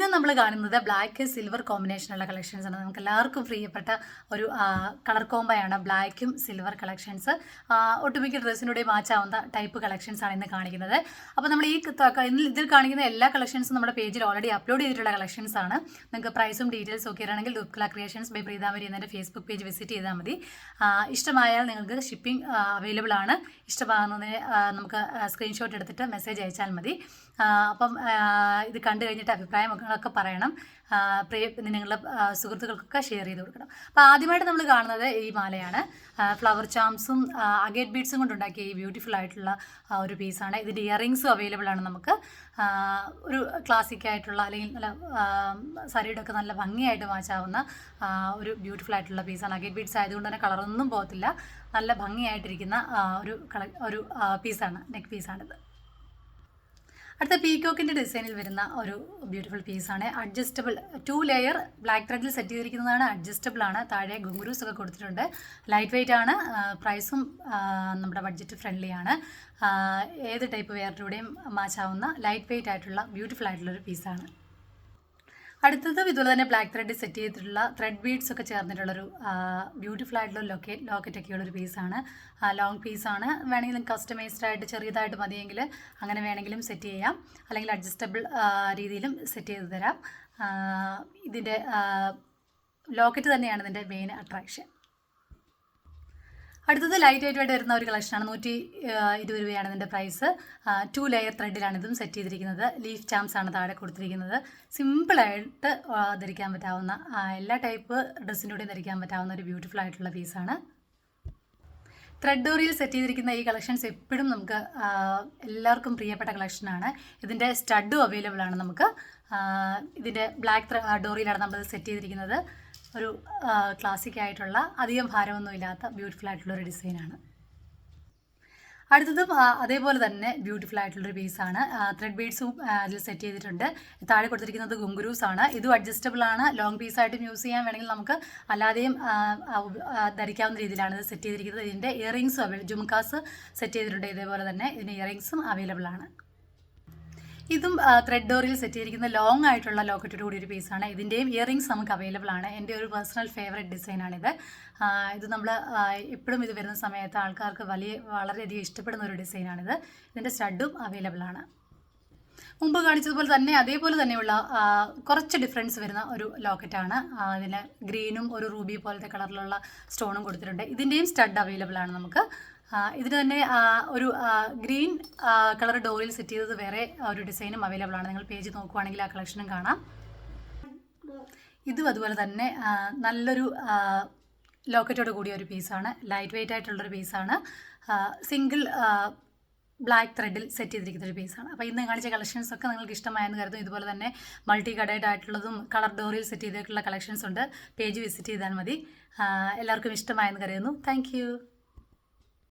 ഇന്ന് നമ്മൾ കാണുന്നത് ബ്ലാക്ക് സിൽവർ കോമ്പിനേഷനുള്ള കളക്ഷൻസ് ആണ്. നമുക്ക് എല്ലാവർക്കും പ്രിയപ്പെട്ട ഒരു കളർ കോംബയാണ് ബ്ലാക്കും സിൽവർ കളക്ഷൻസ് ഒട്ടുമിക്ക ഡ്രസ്സിനൂടെ മാച്ചാവുന്ന ടൈപ്പ് കളക്ഷൻസ് ആണ് ഇന്ന് കാണിക്കുന്നത്. അപ്പോൾ നമ്മൾ ഈ ഇതിൽ കാണിക്കുന്ന എല്ലാ കളക്ഷൻസും നമ്മുടെ പേജിൽ ഓൾറെഡി അപ്ലോഡ് ചെയ്തിട്ടുള്ള കളക്ഷൻസ് ആണ്. നിങ്ങൾക്ക് പ്രൈസും ഡീറ്റെയിൽസും ഒക്കെ ആണെങ്കിൽ ദുപ്കല ക്രിയേഷൻസ് ബൈ പ്രീതാമരി എന്നതിന്റെ ഫേസ്ബുക്ക് പേജ് വിസിറ്റ് ചെയ്താൽ മതി. ഇഷ്ടമായാൽ നിങ്ങൾക്ക് ഷിപ്പിംഗ് അവൈലബിൾ ആണ്. ഇഷ്ടമാകുന്നതിന് നമുക്ക് സ്ക്രീൻഷോട്ട് എടുത്തിട്ട് മെസ്സേജ് അയച്ചാൽ മതി. അപ്പം ഇത് കണ്ടു കഴിഞ്ഞിട്ട് അഭിപ്രായമൊക്കെ പറയണം. ആ, പ്രിയ നിങ്ങളുടെ സുഹൃത്തുക്കൾക്കൊക്കെ ഷെയർ ചെയ്ത് കൊടുക്കണം. അപ്പോൾ ആദ്യമായിട്ട് നമ്മൾ കാണുന്നത് ഈ മാലയാണ്. ഫ്ലവർ ചാംസും അഗേറ്റ് ബീഡ്സും കൊണ്ടുണ്ടാക്കിയ ഈ ബ്യൂട്ടിഫുൾ ആയിട്ടുള്ള ഒരു പീസാണ് ഇതിന്റെ ഇയറിങ്സും അവൈലബിൾ ആണ് നമുക്ക്. ഒരു ക്ലാസിക് ആയിട്ടുള്ള അല്ലെങ്കിൽ നല്ല സാരിയുടെ ഒക്കെ നല്ല ഭംഗിയായിട്ട് മാച്ചാവുന്ന ഒരു ബ്യൂട്ടിഫുൾ ആയിട്ടുള്ള പീസാണ് അഗേറ്റ് ബീഡ്സ് ആയതുകൊണ്ട് തന്നെ കളറൊന്നും പോകത്തില്ല. നല്ല ഭംഗിയായിട്ടിരിക്കുന്ന ഒരു കള ഒരു പീസാണ് നെക്ക് പീസാണിത് അടുത്ത പീകോക്കിന്റെ ഡിസൈനിൽ വരുന്ന ഒരു ബ്യൂട്ടിഫുൾ പീസാണ് അഡ്ജസ്റ്റബിൾ ടു ലെയർ ബ്ലാക്ക് ത്രെഡിൽ സെറ്റ് ചെയ്തിരിക്കുന്നതാണ്. അഡ്ജസ്റ്റബിൾ ആണ്. താഴെ ഗുങ്കുരൂസ് ഒക്കെ കൊടുത്തിട്ടുണ്ട്. ലൈറ്റ് വെയിറ്റ് ആണ് പ്രൈസും നമ്മുടെ ബഡ്ജറ്റ് ഫ്രണ്ട്ലി ആണ്. ഏത് ടൈപ്പ് വെയറിലൂടെയും മാച്ചാവുന്ന ലൈറ്റ് വെയിറ്റ് ആയിട്ടുള്ള ബ്യൂട്ടിഫുൾ ആയിട്ടുള്ള ഒരു പീസാണ് അടുത്തതും ഇതുപോലെ തന്നെ ബ്ലാക്ക് ത്രെഡ് സെറ്റ് ചെയ്തിട്ടുള്ള ത്രെഡ് ബീഡ്സ് ഒക്കെ ചേർന്നിട്ടുള്ളൊരു ബ്യൂട്ടിഫുൾ ആയിട്ടുള്ള ലോക്കറ്റ് ലോക്കറ്റ് ഒക്കെയുള്ളൊരു പീസാണ് ലോങ് പീസാണ് വേണമെങ്കിലും കസ്റ്റമൈസ്ഡ് ആയിട്ട് ചെറിയതായിട്ട് മതിയെങ്കിൽ അങ്ങനെ വേണമെങ്കിലും സെറ്റ് ചെയ്യാം. അല്ലെങ്കിൽ അഡ്ജസ്റ്റബിൾ രീതിയിലും സെറ്റ് ചെയ്ത് തരാം. ഇതിന്റെ ലോക്കറ്റ് തന്നെയാണ് ഇതിന്റെ മെയിൻ അട്രാക്ഷൻ അടുത്തത് ലൈറ്റ് ആയിട്ട് വരുന്ന ഒരു കളക്ഷനാണ് നൂറ്റി ഇരുപത് രൂപയാണ് ഇതിന്റെ പ്രൈസ് ടു ലെയർ ത്രെഡിലാണ് ഇതും സെറ്റ് ചെയ്തിരിക്കുന്നത്. ലീഫ് ചാംസ് ആണ് താഴെ കൊടുത്തിരിക്കുന്നത്. സിമ്പിളായിട്ട് ധരിക്കാൻ പറ്റാവുന്ന എല്ലാ ടൈപ്പ് ഡ്രസ്സിന്റെയും ധരിക്കാൻ പറ്റാവുന്ന ഒരു ബ്യൂട്ടിഫുൾ ആയിട്ടുള്ള പീസാണ് ത്രെഡ് ഡോറിയിൽ സെറ്റ് ചെയ്തിരിക്കുന്ന ഈ കളക്ഷൻസ് എപ്പോഴും നമുക്ക് എല്ലാവർക്കും പ്രിയപ്പെട്ട കളക്ഷനാണ് ഇതിന്റെ സ്റ്റഡും അവൈലബിൾ ആണ് നമുക്ക്. ഇതിന്റെ ബ്ലാക്ക് ഡോറിയിലാണ് നമ്മൾ സെറ്റ് ചെയ്തിരിക്കുന്നത്. ഒരു ക്ലാസിക് ആയിട്ടുള്ള അധികം ഭാരമൊന്നും ഇല്ലാത്ത ബ്യൂട്ടിഫുൾ ആയിട്ടുള്ള ഒരു ഡിസൈനാണ് അടുത്തതും അതേപോലെ തന്നെ ബ്യൂട്ടിഫുൾ ആയിട്ടുള്ളൊരു പീസാണ് ത്രെഡ് ബീഡ്സും അതിൽ സെറ്റ് ചെയ്തിട്ടുണ്ട്. താഴെ കൊടുത്തിരിക്കുന്നത് ഗുങ്കുരൂസ് ആണ്. ഇതും അഡ്ജസ്റ്റബിൾ ആണ്. ലോങ് പീസായിട്ടും യൂസ് ചെയ്യാൻ വേണമെങ്കിൽ നമുക്ക് അല്ലാതെയും ധരിക്കാവുന്ന രീതിയിലാണ് ഇത് സെറ്റ് ചെയ്തിരിക്കുന്നത്. ഇതിന്റെ ഇയറിങ്സും അവൈലബിൾ ജുംകാസ് സെറ്റ് ചെയ്തിട്ടുണ്ട്. ഇതേപോലെ തന്നെ ഇതിന്റെ ഇയറിങ്സും അവൈലബിൾ ആണ്. ഇതും ത്രെഡ് ഡോറിൽ സെറ്റ് ചെയ്തിരിക്കുന്ന ലോങ് ആയിട്ടുള്ള ലോക്കറ്റോട് കൂടി ഒരു പീസാണ് ഇതിന്റെയും ഇയറിങ്സ് നമുക്ക് അവൈലബിൾ ആണ്. എന്റെ ഒരു പേഴ്സണൽ ഫേവറേറ്റ് ഡിസൈനാണിത് ഇത് നമ്മൾ എപ്പോഴും ഇത് വരുന്ന സമയത്ത് ആൾക്കാർക്ക് വലിയ വളരെയധികം ഇഷ്ടപ്പെടുന്ന ഒരു ഡിസൈനാണിത് ഇതിന്റെ സ്റ്റഡും അവൈലബിൾ ആണ്. മുമ്പ് കാണിച്ചതുപോലെ തന്നെ അതേപോലെ തന്നെയുള്ള കുറച്ച് ഡിഫറൻസ് വരുന്ന ഒരു ലോക്കറ്റാണ് അതിന് ഗ്രീനും ഒരു റൂബി പോലത്തെ കളറിലുള്ള സ്റ്റോണും കൊടുത്തിട്ടുണ്ട്. ഇതിന്റെയും സ്റ്റഡ് അവൈലബിൾ ആണ് നമുക്ക്. ഇതിന് തന്നെ ഒരു ഗ്രീൻ കളർ ഡോറിൽ സെറ്റ് ചെയ്തത് വേറെ ഒരു ഡിസൈനും അവൈലബിൾ ആണ്. നിങ്ങൾ പേജ് നോക്കുവാണെങ്കിൽ ആ കളക്ഷനും കാണാം. ഇതും അതുപോലെ തന്നെ നല്ലൊരു ലോക്കറ്റോട് കൂടിയ ഒരു പീസാണ് ലൈറ്റ് വെയിറ്റ് ആയിട്ടുള്ളൊരു പീസാണ് സിംഗിൾ ബ്ലാക്ക് ത്രെഡിൽ സെറ്റ് ചെയ്തിരിക്കുന്ന ഒരു പീസാണ് അപ്പോൾ ഇന്ന് കാണിച്ച കളക്ഷൻസ് ഒക്കെ നിങ്ങൾക്ക് ഇഷ്ടമായെന്ന് കരുതും ഇതുപോലെ തന്നെ മൾട്ടി കഡേഡ് ആയിട്ടുള്ളതും കളർ ഡോറിൽ സെറ്റ് ചെയ്തിട്ടുള്ള കളക്ഷൻസ് ഉണ്ട്. പേജ് വിസിറ്റ് ചെയ്താൽ മതി. എല്ലാവർക്കും ഇഷ്ടമായെന്ന് കരുതുന്നു. താങ്ക്